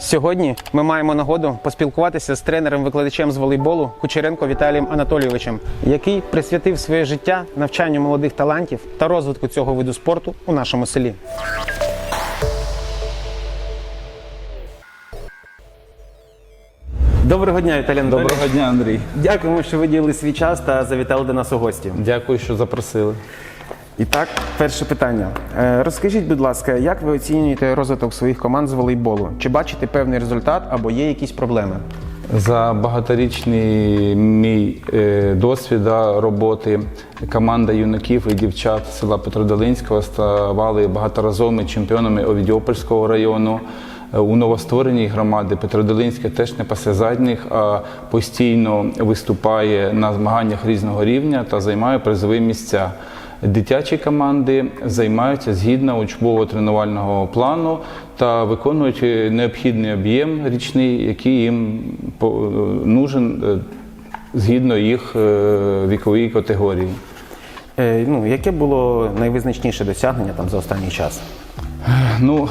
Сьогодні ми маємо нагоду поспілкуватися з тренером-викладачем з волейболу Кучеренко Віталієм Анатолійовичем, який присвятив своє життя навчанню молодих талантів та розвитку цього виду спорту у нашому селі. Доброго дня, Віталій. Доброго дня, Андрій. Дякуємо, що виділили свій час та завітали до нас у гості. Дякую, що запросили. І так, перше питання. Е, Розкажіть, будь ласка, як ви оцінюєте розвиток своїх команд з волейболу? Чи бачите певний результат або є якісь проблеми? За багаторічний мій е, досвід роботи команда юнаків і дівчат села Петродолинського ставали багаторазовими чемпіонами Овідіопольського району. Е, У новоствореній громади Петродолинське теж не пасе задніх, а постійно виступає на змаганнях різного рівня та займає призові місця. Дитячі команди займаються згідно учбово-тренувального плану та виконують е, необхідний об'єм річний, який їм е, нужен е, згідно їх вікової категорії. Е, Ну, яке було найвизначніше досягнення там за останній час? Ну,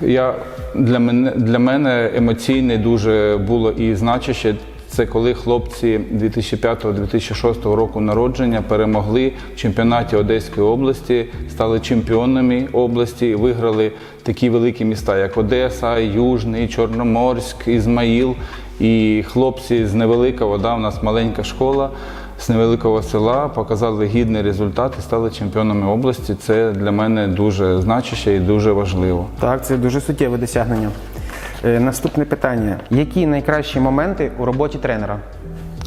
я, для, мене, для мене емоційне дуже було і значище. Це коли хлопці 2005-2006 року народження перемогли в чемпіонаті Одеської області, стали чемпіонами області, виграли такі великі міста, як Одеса, Южний, Чорноморськ, Ізмаїл. І хлопці з невеликого, да, у нас маленька школа, з невеликого села показали гідний результат і стали чемпіонами області. Це для мене дуже значище і дуже важливо. Так, це дуже суттєве досягнення. Е, Наступне питання: які найкращі моменти у роботі тренера?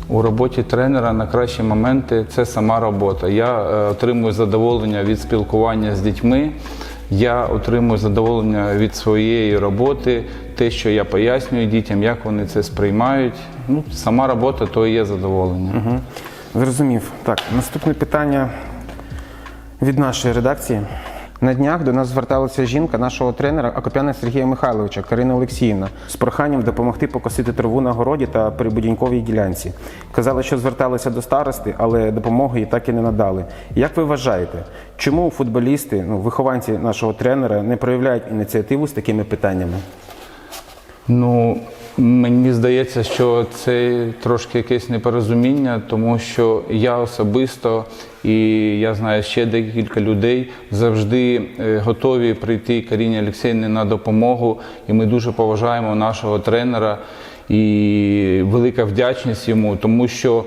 У роботі тренера на кращі моменти це сама робота. Я е, отримую задоволення від спілкування з дітьми. Я отримую задоволення від своєї роботи, те, що я пояснюю дітям, як вони це сприймають. Ну, сама робота то і є задоволення. Угу. Зрозумів. Так, наступне питання від нашої редакції. На днях до нас зверталася жінка нашого тренера Акопяна Сергія Михайловича Карина Олексіївна з проханням допомогти покосити траву на городі та при будінковій ділянці. Казали, що зверталися до старости, але допомоги їй так і не надали. Як ви вважаєте, чому футболісти, ну, вихованці нашого тренера не проявляють ініціативу з такими питаннями? Ну, мені здається, що це трошки якесь непорозуміння, тому що я особисто і я знаю ще декілька людей завжди е, готові прийти Каріні Олексійовні на допомогу. І ми дуже поважаємо нашого тренера і велика вдячність йому, тому що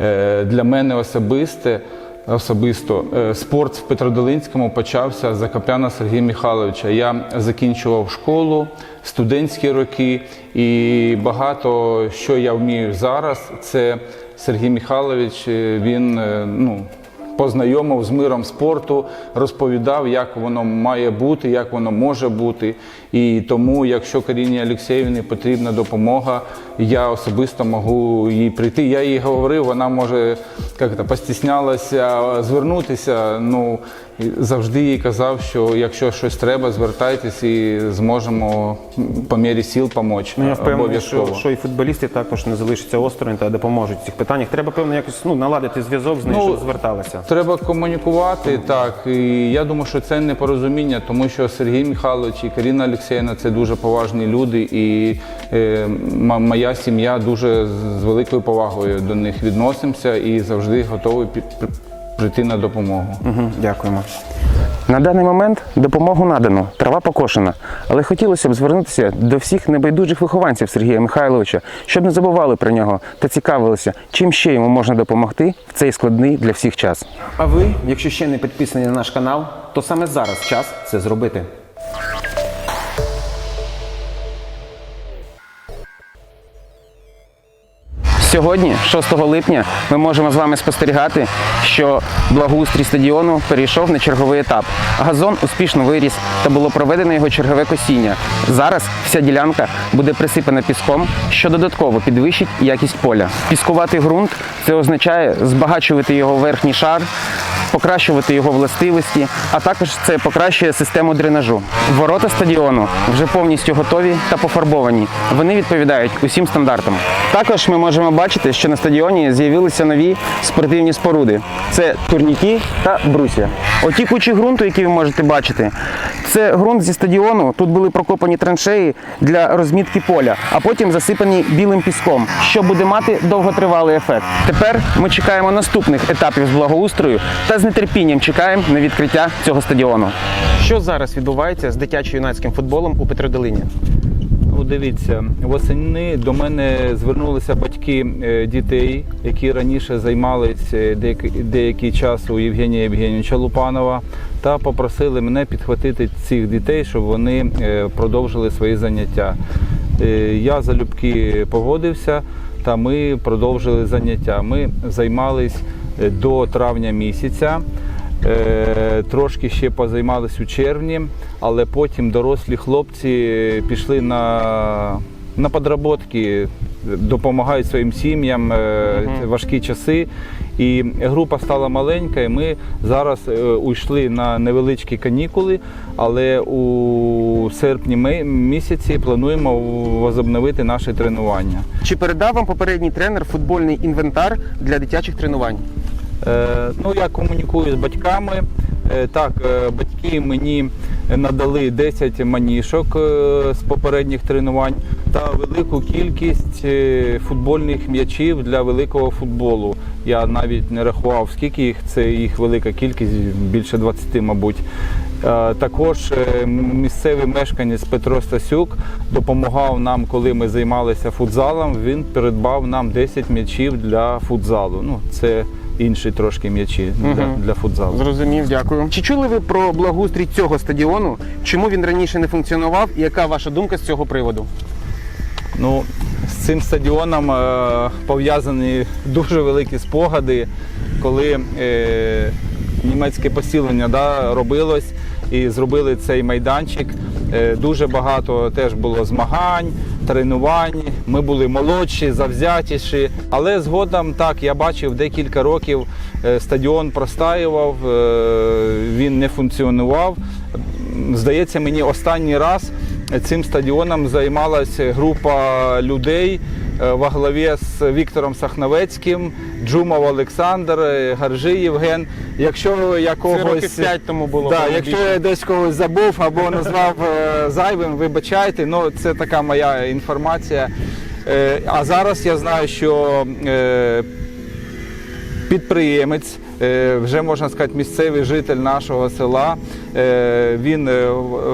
е, для мене особисте. Особисто е, спорт в Петродолинському почався з капляна Сергія Михайловича. Я закінчував школу, студентські роки, і багато що я вмію зараз. Це Сергій Михайлович. е, Він е, ну. Познайомив з миром спорту, розповідав, як воно має бути, як воно може бути. І тому, якщо Каріні Олексіївні потрібна допомога, я особисто можу їй прийти. Я їй говорив, вона може як то, постіснялася звернутися. Ну завжди їй казав, що якщо щось треба, звертайтесь і зможемо по мірі сіл допомогти. Ну, я впевнений, що, що і футболісти також не залишаться осторонь та допоможуть в цих питаннях. Треба, певно, якось ну, наладити зв'язок з нею, Ну, щоб зверталися. Треба комунікувати так. І я думаю, що це непорозуміння, тому що Сергій Михайлович і Каріна Олексіївна це дуже поважні люди, і е, моя сім'я дуже з великою повагою до них відносимося і завжди готові пі- прийти на допомогу. Угу, дякуємо. На даний момент допомогу надано, трава покошена. Але хотілося б звернутися до всіх небайдужих вихованців Сергія Михайловича, щоб не забували про нього та цікавилися, чим ще йому можна допомогти в цей складний для всіх час. А ви, якщо ще не підписані на наш канал, то саме зараз час це зробити. Сьогодні, 6 липня, ми можемо з вами спостерігати, що благоустрій стадіону перейшов на черговий етап. Газон успішно виріс та було проведено його чергове косіння. Зараз вся ділянка буде присипана піском, що додатково підвищить якість поля. Піскувати ґрунт це означає збагачувати його верхній шар покращувати його властивості, а також це покращує систему дренажу. Ворота стадіону вже повністю готові та пофарбовані. Вони відповідають усім стандартам. Також ми можемо бачити, що на стадіоні з'явилися нові спортивні споруди. Це турніки та брусья. Оті кучі ґрунту, які ви можете бачити, це ґрунт зі стадіону. Тут були прокопані траншеї для розмітки поля, а потім засипані білим піском, що буде мати довготривалий ефект. Тепер ми чекаємо наступних етапів з благоустрою та з нетерпінням чекаємо на відкриття цього стадіону. Що зараз відбувається з дитячо-юнацьким футболом у Петродолині? Ну, дивіться, восени до мене звернулися батьки е, дітей, які раніше займалися деякий, деякий час у Євгенія Євгенійовича Лупанова, та попросили мене підхватити цих дітей, щоб вони е, продовжили свої заняття. Е, Я залюбки погодився, та ми продовжили заняття. Ми займались е, до травня місяця. Е, Трошки ще позаймались у червні, але потім дорослі хлопці пішли на, на подработки, допомагають своїм сім'ям Мгм. важкі часи. І група стала маленька, і ми зараз е, уйшли на невеличкі канікули, але у серпні місяці плануємо возобновити наше тренування. Чи передав вам попередній тренер футбольний інвентар для дитячих тренувань? Е, Ну, я комунікую з батьками. Е, Так, е, батьки мені надали 10 манішок з попередніх тренувань та велику кількість футбольних м'ячів для великого футболу. Я навіть не рахував, скільки їх, це їх велика кількість, більше 20, мабуть. Також місцевий мешканець Петро Стасюк допомагав нам, коли ми займалися футзалом. Він придбав нам 10 м'ячів для футзалу. Ну, це інші трошки м'ячі для, Мгм. для футзалу. Зрозумів, дякую. Чи чули ви про благоустрій цього стадіону? Чому він раніше не функціонував? І яка ваша думка з цього приводу? Ну, з цим стадіоном е, пов'язані дуже великі спогади, коли е, німецьке посілення да, робилось і зробили цей майданчик. Е, дуже багато теж було змагань, тренувань. Ми були молодші, завзятіші. Але згодом так я бачив декілька років е, стадіон простаював, е, він не функціонував. Здається, мені останній раз цим стадіоном займалася група людей е, во главі з Віктором Сахновецьким, Джумов Олександр, Гаржий Євген. Якщо я когось років п'ять тому було, Да, якщо я десь когось забув або назвав е, зайвим, вибачайте. Ну це така моя інформація. Е, А зараз я знаю, що е, підприємець, вже можна сказати, місцевий житель нашого села. е, Він е,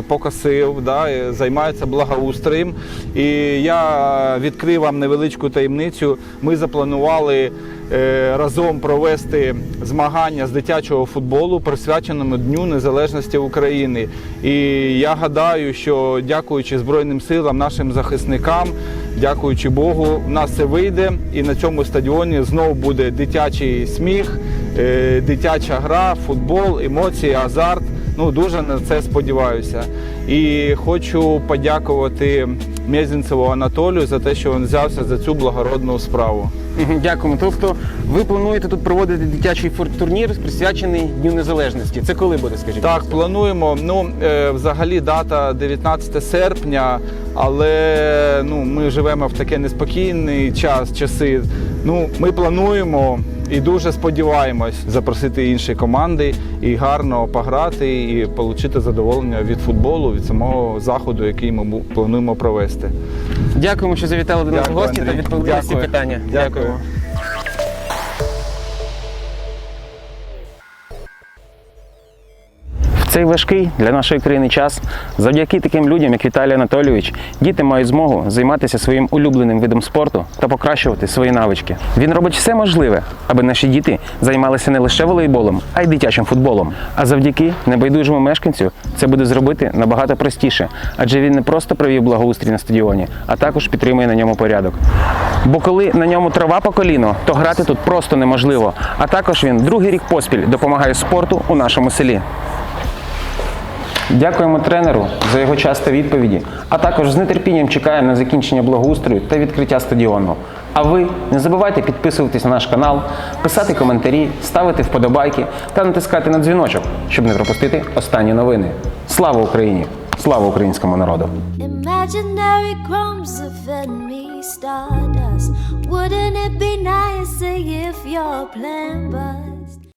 покосив, да, е, займається благоустроєм. І я відкрив вам невеличку таємницю. Ми запланували е, разом провести змагання з дитячого футболу, присвяченому Дню Незалежності України. І я гадаю, що дякуючи Збройним силам, нашим захисникам, дякуючи Богу, в нас це вийде. І на цьому стадіоні знову буде дитячий сміх, е, дитяча гра, футбол, емоції, азарт. Ну дуже на це сподіваюся. І хочу подякувати Мезінцеву Анатолію за те, що він взявся за цю благородну справу. Дякуємо. Тобто ви плануєте тут проводити дитячий форт-турнір, присвячений Дню Незалежності. Це коли буде, скажіть? Так, плануємо. Ну, е, взагалі дата 19 серпня, але ну, ми живемо в такий неспокійний час, часи. Ну, ми плануємо і дуже сподіваємось запросити інші команди і гарно пограти, і отримати задоволення від футболу, від самого заходу, який ми плануємо провести. Дякуємо, що завітали до нас в гості гості та Андрій. відповіли на всі питання. Дякую. Цей важкий для нашої країни час, завдяки таким людям, як Віталій Анатолійович, діти мають змогу займатися своїм улюбленим видом спорту та покращувати свої навички. Він робить все можливе, аби наші діти займалися не лише волейболом, а й дитячим футболом. А завдяки небайдужому мешканцю це буде зробити набагато простіше, адже він не просто провів благоустрій на стадіоні, а також підтримує на ньому порядок. Бо коли на ньому трава по коліно, то грати тут просто неможливо. А також він другий рік поспіль допомагає спорту у нашому селі. Дякуємо тренеру за його час та відповіді, а також з нетерпінням чекаємо на закінчення благоустрою та відкриття стадіону. А ви не забувайте підписуватись на наш канал, писати коментарі, ставити вподобайки та натискати на дзвіночок, щоб не пропустити останні новини. Слава Україні! Слава українському народу! Wouldn't it be nice if your plan, but